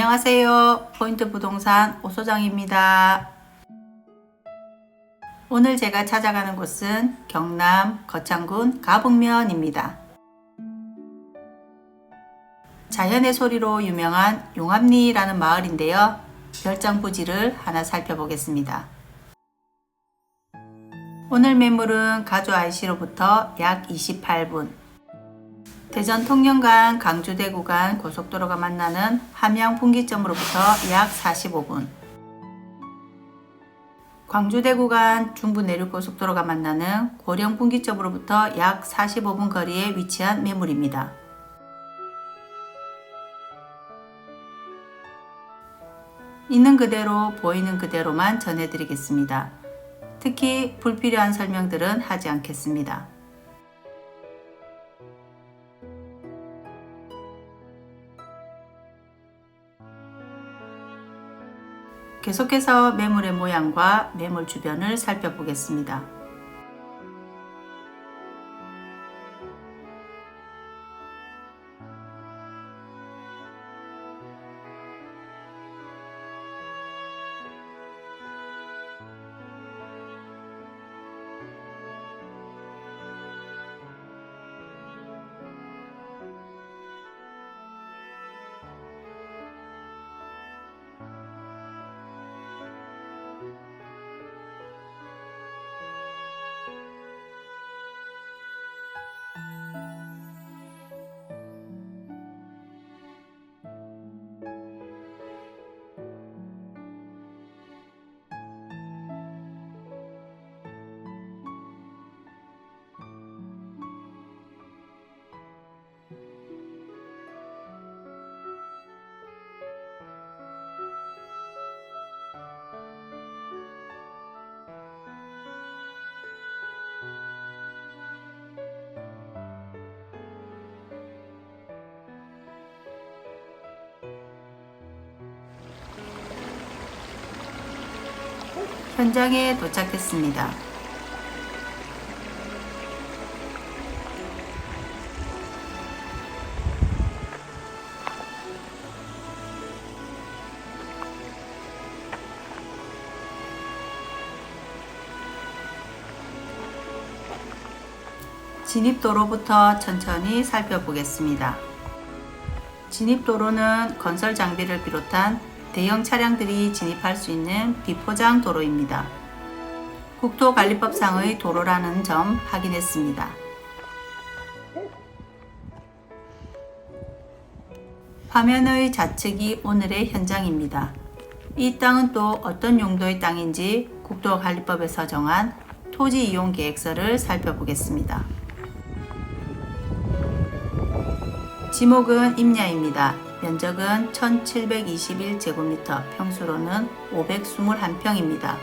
안녕하세요. 포인트 부동산 오소장입니다. 오늘 제가 찾아가는 곳은 경남 거창군 가북면입니다. 자연의 소리로 유명한 용암리라는 마을인데요. 별장 부지를 하나 살펴보겠습니다. 오늘 매물은 가주 IC로부터 약 28분, 대전 통영간 강주대 구간 고속도로가 만나는 함양 분기점으로부터 약 45분, 광주대 구간 중부 내륙 고속도로가 만나는 고령 분기점으로부터 약 45분 거리에 위치한 매물입니다. 있는 그대로 보이는 그대로만 전해드리겠습니다. 특히 불필요한 설명들은 하지 않겠습니다. 계속해서 매물의 모양과 매물 주변을 살펴보겠습니다. 현장에 도착했습니다. 진입도로부터 천천히 살펴보겠습니다. 진입도로는 건설 장비를 비롯한 대형 차량들이 진입할 수 있는 비포장 도로입니다. 국토관리법상의 도로라는 점 확인했습니다. 화면의 좌측이 오늘의 현장입니다. 이 땅은 또 어떤 용도의 땅인지 국토관리법에서 정한 토지 이용 계획서를 살펴보겠습니다. 지목은 임야입니다. 면적은 1721제곱미터, 평수로는 521평입니다.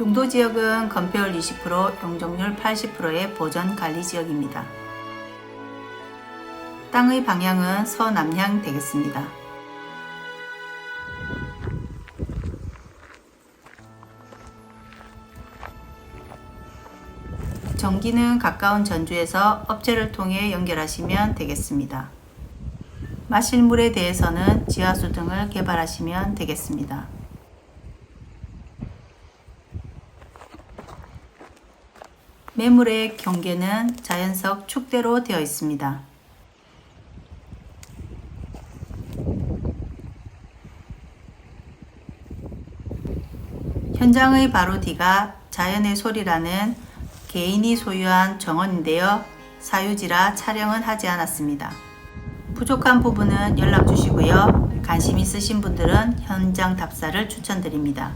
용도 지역은 건폐율 20%, 용적률 80%의 보전 관리 지역입니다. 땅의 방향은 서남향 되겠습니다. 전기는 가까운 전주에서 업체를 통해 연결하시면 되겠습니다. 마실 물에 대해서는 지하수 등을 개발하시면 되겠습니다. 매물의 경계는 자연석 축대로 되어 있습니다. 현장의 바로 뒤가 자연의 소리라는 개인이 소유한 정원인데요. 사유지라 촬영은 하지 않았습니다. 부족한 부분은 연락 주시고요. 관심 있으신 분들은 현장 답사를 추천드립니다.